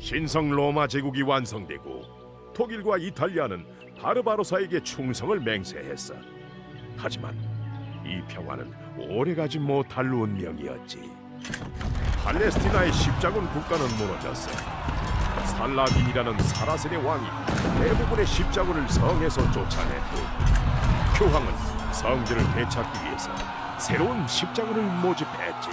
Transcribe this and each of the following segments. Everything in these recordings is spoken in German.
신성 로마 제국이 완성되고 독일과 이탈리아는 바르바로사에게 충성을 맹세했어. 하지만 이 평화는 오래가지 못할 운명이었지. 팔레스티나의 십자군 국가는 무너졌어. 살라딘이라는 사라센의 왕이 대부분의 십자군을 성에서 쫓아냈고 교황은 성들을 되찾기 위해서 새로운 십자군을 모집했지.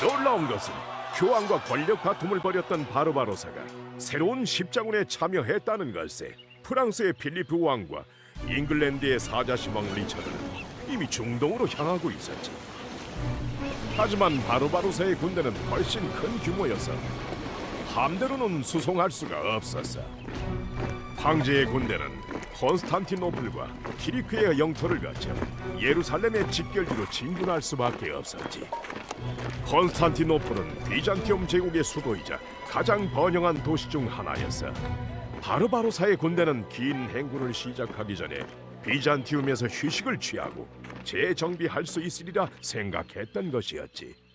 놀라운 것은 교황과 권력 다툼을 벌였던 바르바로사가 새로운 십자군에 참여했다는 걸세. 프랑스의 필리프 왕과 잉글랜드의 사자시왕 리처드는 이미 중동으로 향하고 있었지. 하지만 바르바로사의 군대는 훨씬 큰 규모여서 함대로는 수송할 수가 없었어. 황제의 군대는 콘스탄티노플과 키리크의 영토를 거쳐 예루살렘의 직결지로 진군할 수밖에 없었지. 콘스탄티노플은 비잔티움 제국의 수도이자 가장 번영한 도시 중 하나였어. 바르바로사의 군대는 긴 행군을 시작하기 전에 비잔티움에서 휴식을 취하고 재정비할 수 있으리라 생각했던 것이었지.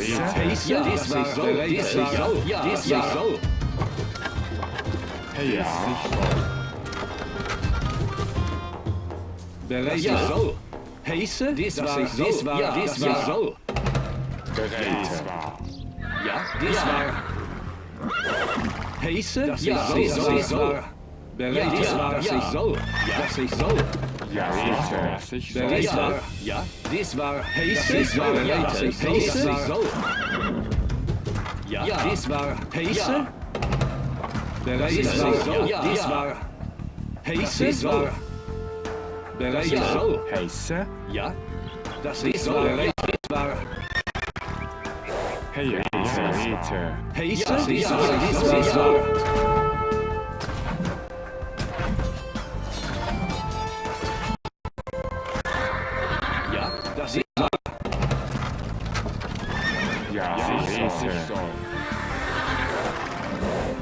Ja, das war so, das war so, ja, das war so. Ja. Bereit ja. so. Heiße, das war so, das war, ja, das war so. Bereit war. Ja, das war. Heiße, ja, das war so. Bereit war, dass ich so, dass ich so. Ja, das waar. ja, war heiße Sauer. Ja, Ja, das war heiße. Das war, ja, das war waar. Sauer. Das war heiße. Ja, das ist war, das war. Heiße, heiße. Heiße, das war,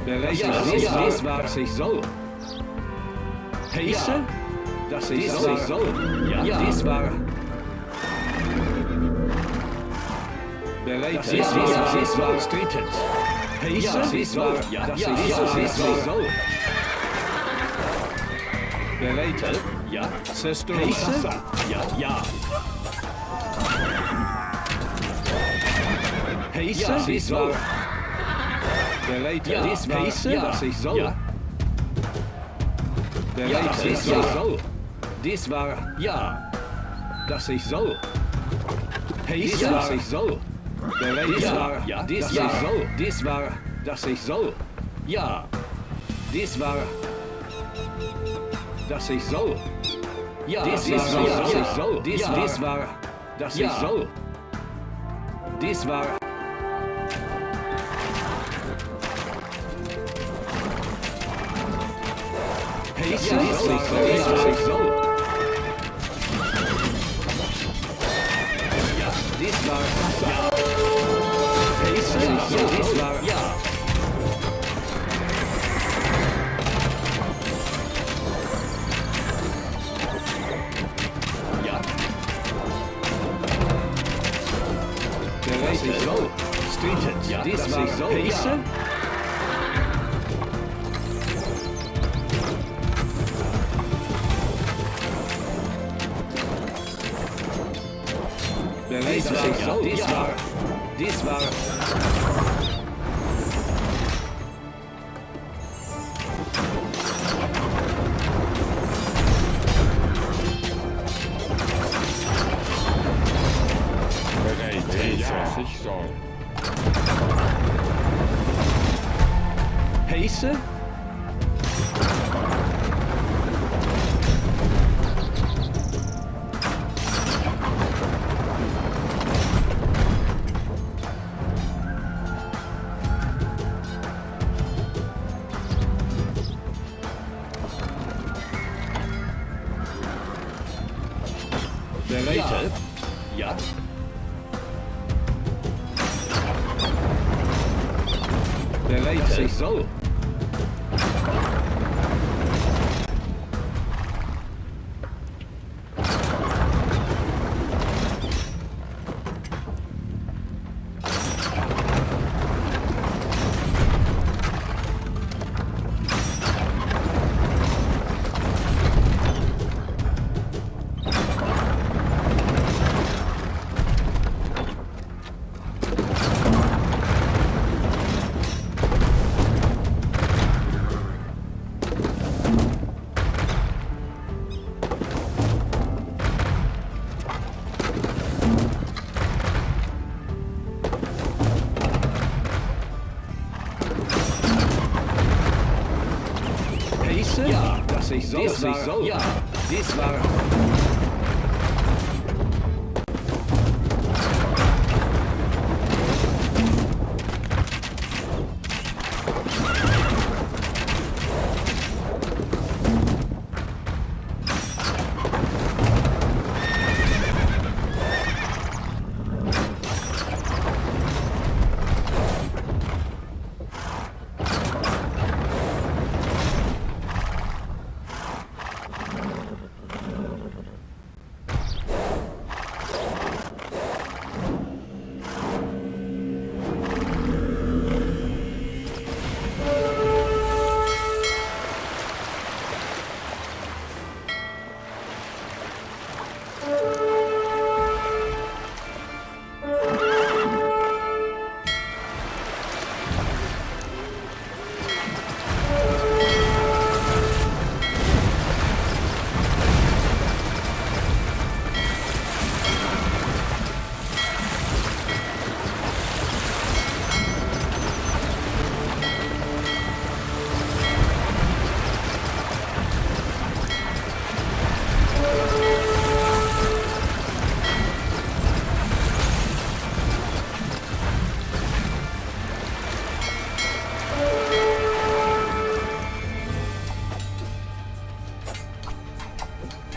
Berechtigt ja, ich ja, weiß, was ich soll. Hey, ja. Das ich dies soll. soll. Ja, ja, dies war. Berechtigt, das ist, ja, was ich war. Streitend. Hey, ja, das ist wahr. Ja, das ja, ist, ja, das ist, was ich soll. Berechtigt. Ja. Sister hey, Ja, ja. Hey, ja, das ist wahr. Der Reiter ja, des ja, was ich soll. Ja. Der ja, was ja. war, ja, dass ich soll. Pace, ja. ich soll. ja, war, ja, ja. ich soll. dat war, dass ich soll. Ja, Dit war, dass ich soll. Ja, das ist so, ich soll. Das, ja. war, dass ich soll. war. Discard. Discard. De Daar ja. De Ja. Zo. This ja, dies war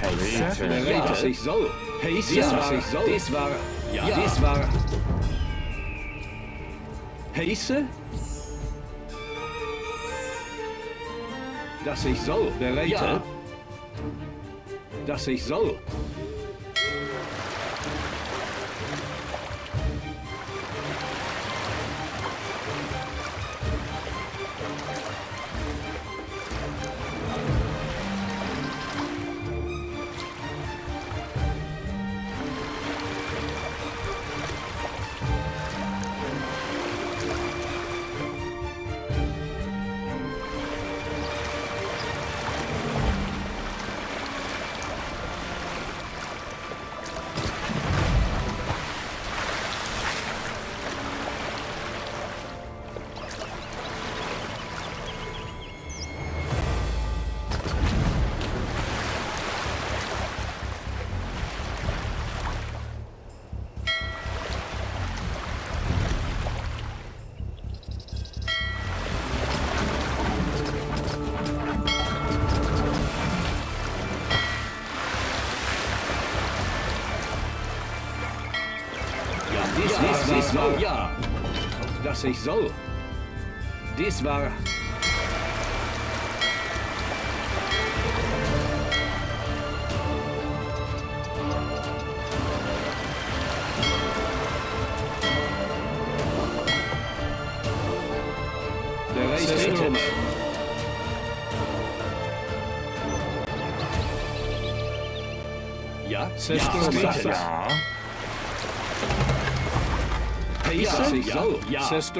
Hey, hey, ich soll. Hey, das ja, war, ich soll. Das war, ja, ja. war. Hey, dass ich soll, bereit. Ja. Dass ich soll. soll, ja. Dass ich soll. Dies war... Der Reis Ja, Zerstörung. Ja, ja. Pace? Ja, ja, ja. Ses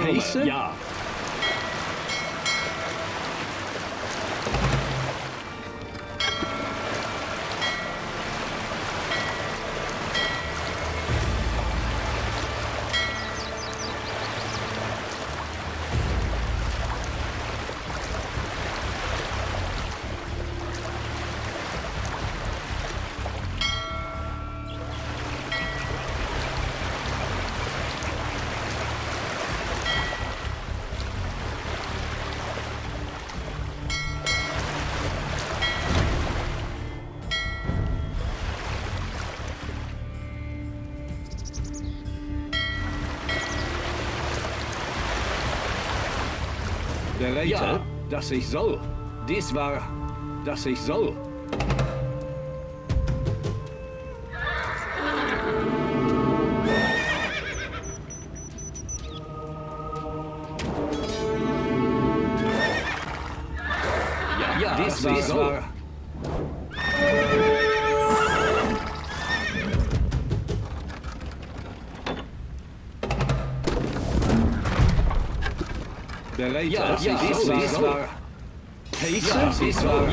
Der Reiter, ja. dass ich soll. Dies war, dass ich soll. The later. Ja, ja, this is our. Taser? Ja, this is our.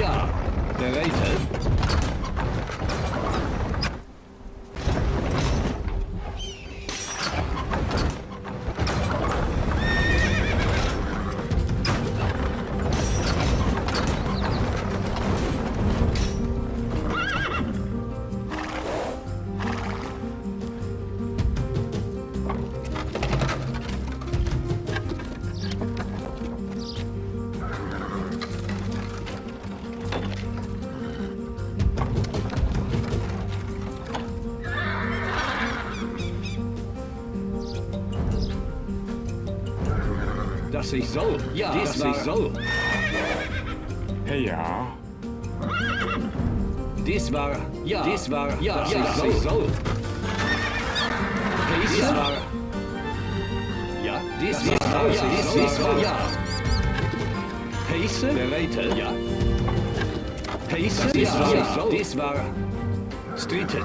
The later. dass ich soll. Ja, Dies dass war... ich soll. Ja. Dies war... Ja. Dies war... Ja, dass ja, ich dass soll. Ich soll. Dies, dies war... Ja. Dies, dies war... Ja, dies, dies war... Ja. Pace? Bereite. Ja. Pace? ja. war... Ja. Dies war... Streetet.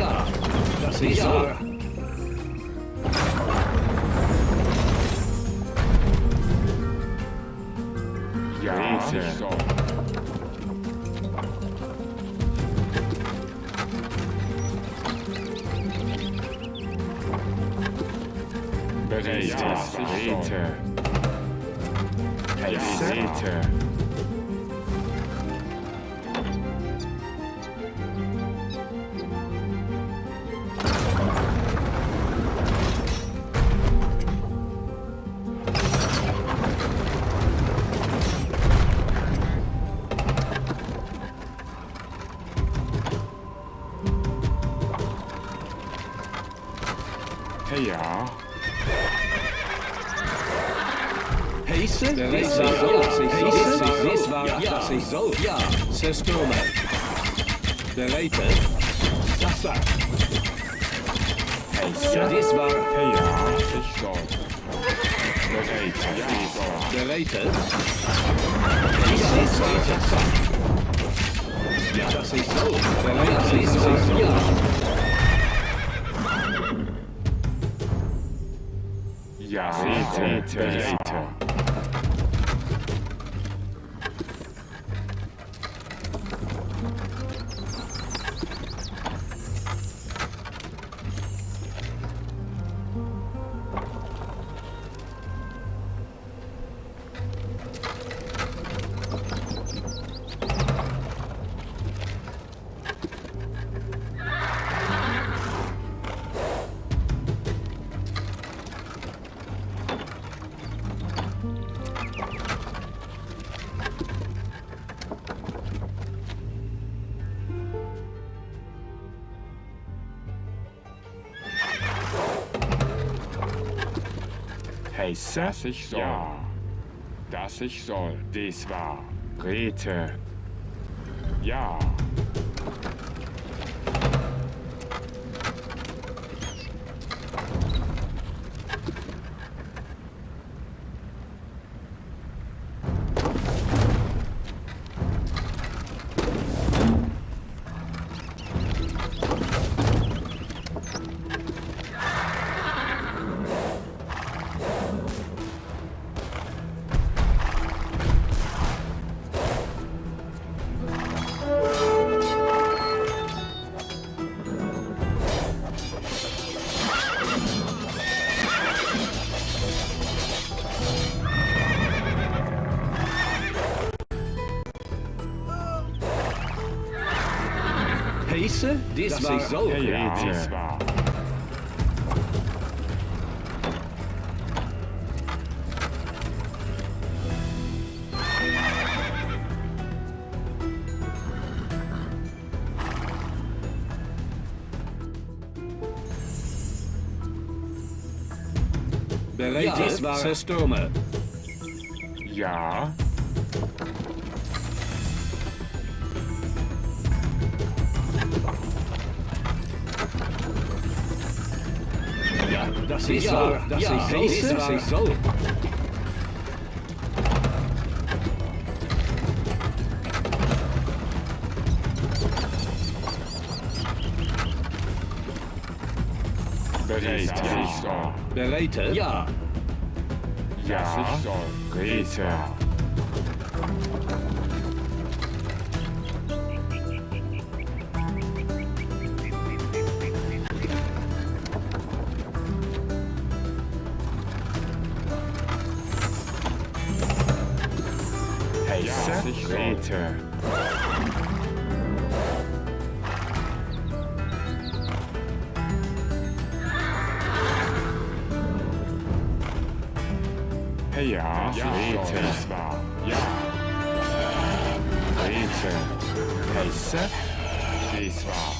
Sicher! Das ist sicher! Ja, sicher. Bereit, ja, Zo, ja, zes kilometer. De repen. Sasa. Ja, dit is waar. Ja, dit is zo. De repen, ja. De repen. Ja, dit is waar. Ja, dat is zo. De repen, is zo. Ja. Ja, repen, de repen. Scheiße. Dass ich soll. Ja. Dass ich soll. Dies war. Rete. Ja. Isso? This das war, ja, Ja. Bereid ja, is waar. stomen. Ja. Dat is zo. Dat is zo. Dat is zo. ist, wahr. ist ja. Ja. Ja, Scheiße. rede. Hey, ja, ja, later. Ja. Later. Scheiße. Scheiße.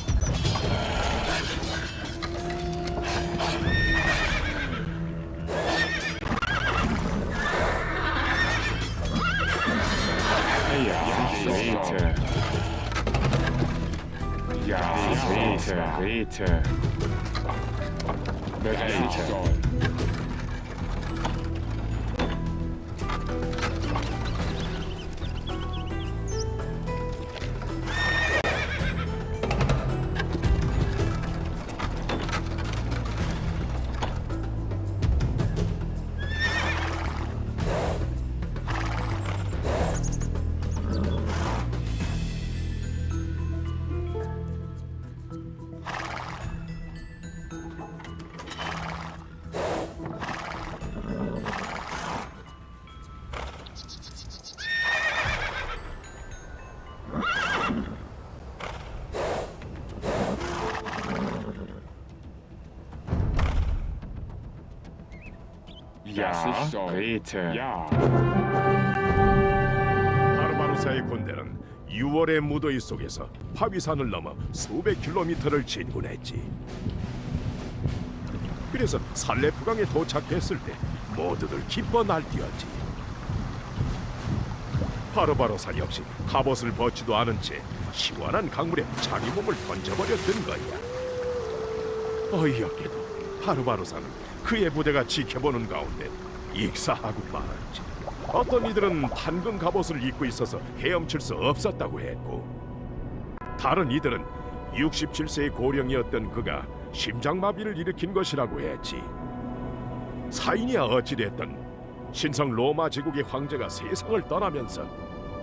Yeah, later. Yeah, later, later. But later. Ja, 레이트 야. 바르바로사의 그렇죠. 군대는 6월의 무더위 속에서 파비산을 넘어 수백 킬로미터를 진군했지. 그래서 살레프강에 도착했을 때 모두들 기뻐 날뛰었지. 바르바로사 역시 갑옷을 벗지도 않은 채 시원한 강물에 자기 몸을 던져버렸던 거야. 어이없게도 파르바르사는 그의 부대가 지켜보는 가운데 익사하고 말았지. 어떤 이들은 단금 갑옷을 입고 있어서 헤엄칠 수 없었다고 했고 다른 이들은 67세의 고령이었던 그가 심장마비를 일으킨 것이라고 했지. 사인이야 어찌됐든 신성 로마 제국의 황제가 세상을 떠나면서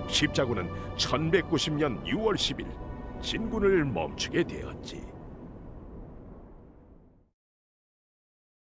십자군은 1190년 6월 10일 진군을 멈추게 되었지.